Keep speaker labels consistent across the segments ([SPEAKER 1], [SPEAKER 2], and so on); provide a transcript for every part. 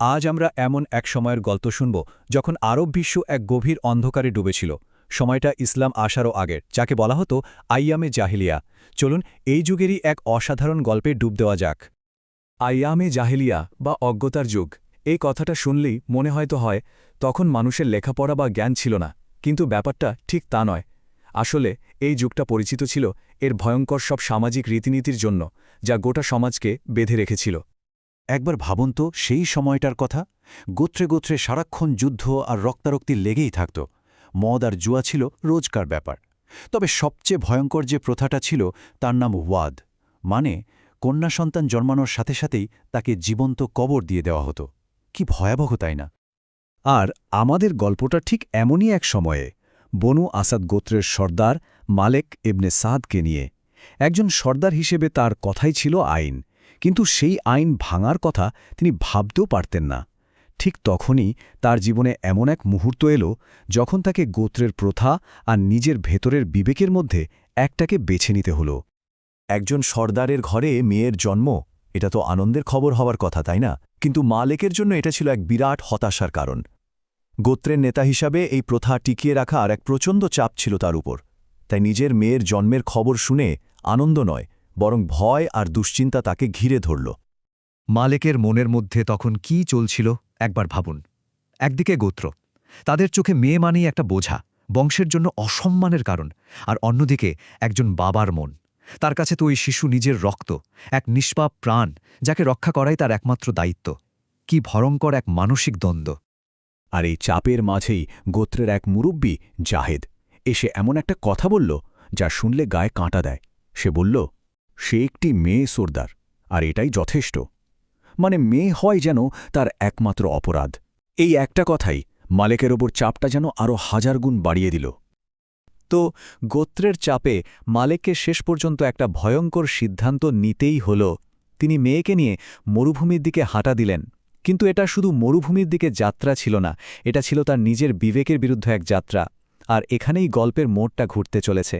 [SPEAKER 1] আজ আমরা এমন এক সময়ের গল্প শুনব যখন আরব বিশ্ব এক গভীর অন্ধকারে ডুবেছিল। সময়টা ইসলাম আসারও আগের, যাকে বলা হতো আইয়ামে জাহিলিয়া। চলুন এই যুগেরই এক অসাধারণ গল্পে ডুব দেওয়া যাক। আইয়ামে জাহিলিয়া বা অজ্ঞতার যুগ, এই কথাটা শুনলেই মনে হয়তো হয়, তখন মানুষের লেখাপড়া বা জ্ঞান ছিল না, কিন্তু ব্যাপারটা ঠিক তা নয়। আসলে এই যুগটা পরিচিত ছিল এর ভয়ঙ্কর সব সামাজিক রীতিনীতির জন্য, যা গোটা সমাজকে বেঁধে রেখেছিল।
[SPEAKER 2] একবার ভাবুন তো, সেই সময়টার কথা। গোত্রে গোত্রে সারাক্ষণ যুদ্ধ আর রক্তারক্তি লেগেই থাকত। মদ আর জুয়া ছিল রোজকার ব্যাপার। তবে সবচেয়ে ভয়ঙ্কর যে প্রথাটা ছিল, তার নাম ওয়াদ। মানে কন্যা সন্তান জন্মানোর সাথে সাথেই তাকে জীবন্ত কবর দিয়ে দেওয়া হতো। কি ভয়াবহ তাই না।
[SPEAKER 3] আর আমাদের গল্পটা ঠিক এমনই এক সময়ে। বনু আসাদ গোত্রের সর্দার মালেক এবনে সাদকে নিয়ে। একজন সর্দার হিসেবে তার কথাই ছিল আইন। কিন্তু সেই আইন ভাঙার কথা তিনি ভাবতেও পারতেন না। ঠিক তখনই তার জীবনে এমন এক মুহূর্ত এলো যখন তাকে গোত্রের প্রথা আর নিজের ভেতরের বিবেকের মধ্যে একটাকে বেছে নিতে হলো।
[SPEAKER 1] একজন সর্দারের ঘরে মেয়ের জন্ম, এটা তো আনন্দের খবর হওয়ার কথা, তাই না? কিন্তু মালেকের জন্য এটা ছিল এক বিরাট হতাশার কারণ। গোত্রের নেতা হিসাবে এই প্রথা টিকিয়ে রাখা আর এক প্রচণ্ড চাপ ছিল তার উপর। তাই নিজের মেয়ের জন্মের খবর শুনে আনন্দ নয় বরং ভয় আর দুশ্চিন্তা তাকে ঘিরে ধরল।
[SPEAKER 3] মালেকের মনের মধ্যে তখন কি চলছিল, একবার ভাবুন। একদিকে গোত্র। তাদের চোখে মেয়ে মানেই একটা বোঝা, বংশের জন্য অসম্মানের কারণ, আর অন্যদিকে একজন বাবার মন। তার কাছে তো ওই শিশু নিজের রক্ত, এক নিষ্পাপ প্রাণ, যাকে রক্ষা করাই তার একমাত্র দায়িত্ব। কি ভয়ঙ্কর এক মানসিক দ্বন্দ্ব।
[SPEAKER 1] আর এই চাপের মাঝেই গোত্রের এক মুরব্বী, জাহেদ, এসে এমন একটা কথা বলল, যা শুনলে গায়ে কাঁটা দেয়। সে বলল সে একটি মেয়ে সর্দার, আর এটাই যথেষ্ট। মানে মেয়ে হয় যেন তার একমাত্র অপরাধ। এই একটা কথাই মালেকের ওপর চাপটা যেন আরও হাজার গুণ বাড়িয়ে দিল। তো গোত্রের চাপে মালেককে শেষ পর্যন্ত একটা ভয়ঙ্কর সিদ্ধান্ত নিতেই হল। তিনি মেয়েকে নিয়ে মরুভূমির দিকে হাঁটা দিলেন। কিন্তু এটা শুধু মরুভূমির দিকে যাত্রা ছিল না, এটা ছিল তার নিজের বিবেকের বিরুদ্ধে এক যাত্রা। আর এখানেই গল্পের মোড়টা ঘুরতে চলেছে।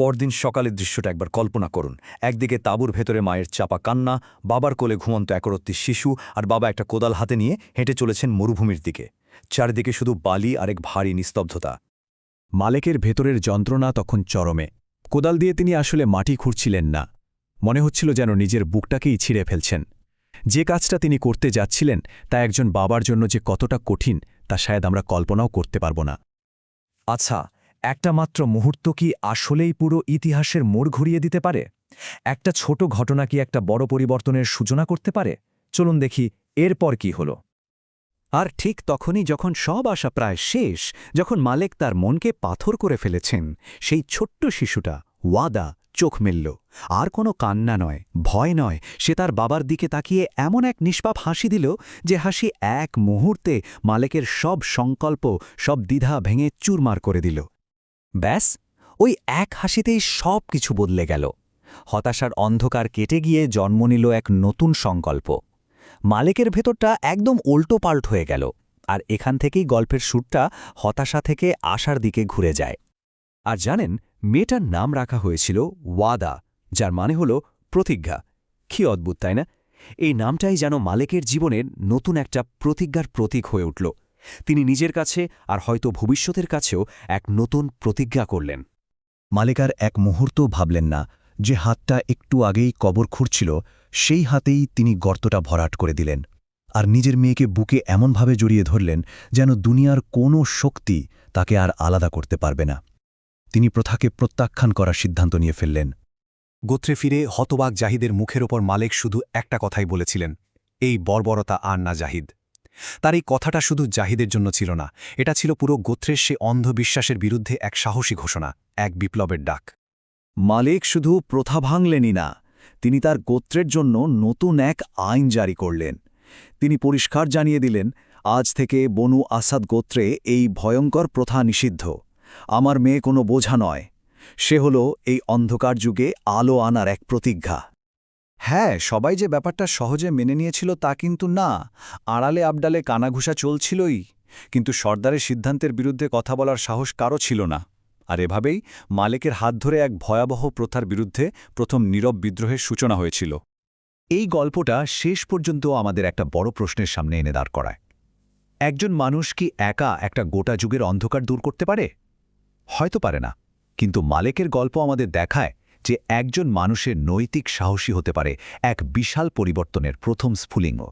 [SPEAKER 1] পরদিন সকালের দৃশ্যটা একবার কল্পনা করুন। একদিকে তাঁবুর ভেতরে মায়ের চাপা কান্না, বাবার কোলে ঘুমন্ত একরত্তি শিশু আর বাবা একটা কোদাল হাতে নিয়ে হেঁটে চলেছেন মরুভূমির দিকে। চারিদিকে শুধু বালি আর এক ভারী নিস্তব্ধতা। মালেকের ভেতরের যন্ত্রণা তখন চরমে। কোদাল দিয়ে তিনি আসলে মাটি খুঁড়ছিলেন না। মনে হচ্ছিল যেন নিজের বুকটাকেই ছিঁড়ে ফেলছেন। যে কাজটা তিনি করতে যাচ্ছিলেন, তা একজন বাবার জন্য যে কতটা কঠিন, তা শায়দ আমরা কল্পনাও করতে পারব না।
[SPEAKER 3] আচ্ছা একটা মাত্র মুহূর্ত কি আসলেই পুরো ইতিহাসের মোড় ঘুরিয়ে দিতে পারে? একটা ছোট ঘটনা কি একটা বড় পরিবর্তনের সূচনা করতে পারে? চলুন দেখি এরপর কি হলো।
[SPEAKER 1] আর ঠিক তখনই যখন সব আশা প্রায় শেষ, যখন মালেক তার মনকে পাথর করে ফেলেছেন, সেই ছোট্ট শিশুটা ওয়াদা, চোখ মেলল। আর কোনো কান্না নয়, ভয় নয়, সে তার বাবার দিকে তাকিয়ে এমন এক নিষ্পাপ হাসি দিল যে হাসি এক মুহূর্তে মালেকের সব সংকল্প, সব দ্বিধা ভেঙে চুরমার করে দিল। ব্যাস, ওই এক হাসিতেই সব কিছু বদলে গেল। হতাশার অন্ধকার কেটে গিয়ে জন্ম নিল এক নতুন সংকল্প। মালেকের ভেতরটা একদম উল্টো পাল্ট হয়ে গেল, আর এখান থেকেই গল্পের সুরটা হতাশা থেকে আশার দিকে ঘুরে যায়। আর জানেন, মেয়েটার নাম রাখা হয়েছিল ওয়াদা, যার মানে হল প্রতিজ্ঞা। কি অদ্ভুত, তাই না? এই নামটাই যেন মালেকের জীবনের নতুন একটা প্রতিজ্ঞার প্রতীক হয়ে উঠল। তিনি নিজের কাছে আর হয়তো ভবিষ্যতের কাছেও এক নতুন প্রতিজ্ঞা করলেন।
[SPEAKER 2] মালেকার এক মুহূর্ত ভাবলেন না যে হাতটা একটু আগেই কবর খুঁড়ছিল, সেই হাতেই তিনি গর্তটা ভরাট করে দিলেন আর নিজের মেয়েকে বুকে এমনভাবে জড়িয়ে ধরলেন যেন দুনিয়ার কোনো শক্তি তাকে আর আলাদা করতে পারবে না। তিনি প্রথাকে প্রত্যাখ্যান করার সিদ্ধান্ত নিয়ে ফেললেন।
[SPEAKER 4] গোত্রে ফিরে হতবাক জাহিদের মুখের ওপর মালেক শুধু একটা কথাই বলেছিলেন, এই বর্বরতা আর না জাহিদ। তার এই কথাটা শুধু জাহিদের জন্য ছিল না, এটা ছিল পুরো গোত্রের সে অন্ধবিশ্বাসের বিরুদ্ধে এক সাহসী ঘোষণা, এক বিপ্লবের ডাক।
[SPEAKER 1] মালিক শুধু প্রথা ভাঙলেনই না, তিনি তার গোত্রের জন্য নতুন এক আইন জারি করলেন। তিনি পরিষ্কার জানিয়ে দিলেন, আজ থেকে বনু আসাদ গোত্রে এই ভয়ঙ্কর প্রথা নিষিদ্ধ। আমার মেয়ে কোনো বোঝা নয়। সে হল এই অন্ধকার যুগে আলো আনার এক প্রতিজ্ঞা। হ্যাঁ সবাই যে ব্যাপারটা সহজে মেনে নিয়েছিল তা কিন্তু না। আড়ালে আবডালে কানাঘুষা চলছিলই। কিন্তু সর্দারের সিদ্ধান্তের বিরুদ্ধে কথা বলার সাহস কারও ছিল না। আর এভাবেই মালিকের হাত ধরে এক ভয়াবহ প্রথার বিরুদ্ধে প্রথম নীরব বিদ্রোহের সূচনা হয়েছিল। এই গল্পটা শেষ পর্যন্ত আমাদের একটা বড় প্রশ্নের সামনে এনে দাঁড় করায়। একজন মানুষ কি একা একটা গোটা যুগের অন্ধকার দূর করতে পারে? হয়তো পারে না। কিন্তু মালেকের গল্প আমাদের দেখায় যে একজন মানুষের নৈতিক সাহসী হতে পারে এক বিশাল পরিবর্তনের প্রথম স্ফুলিঙ্গ।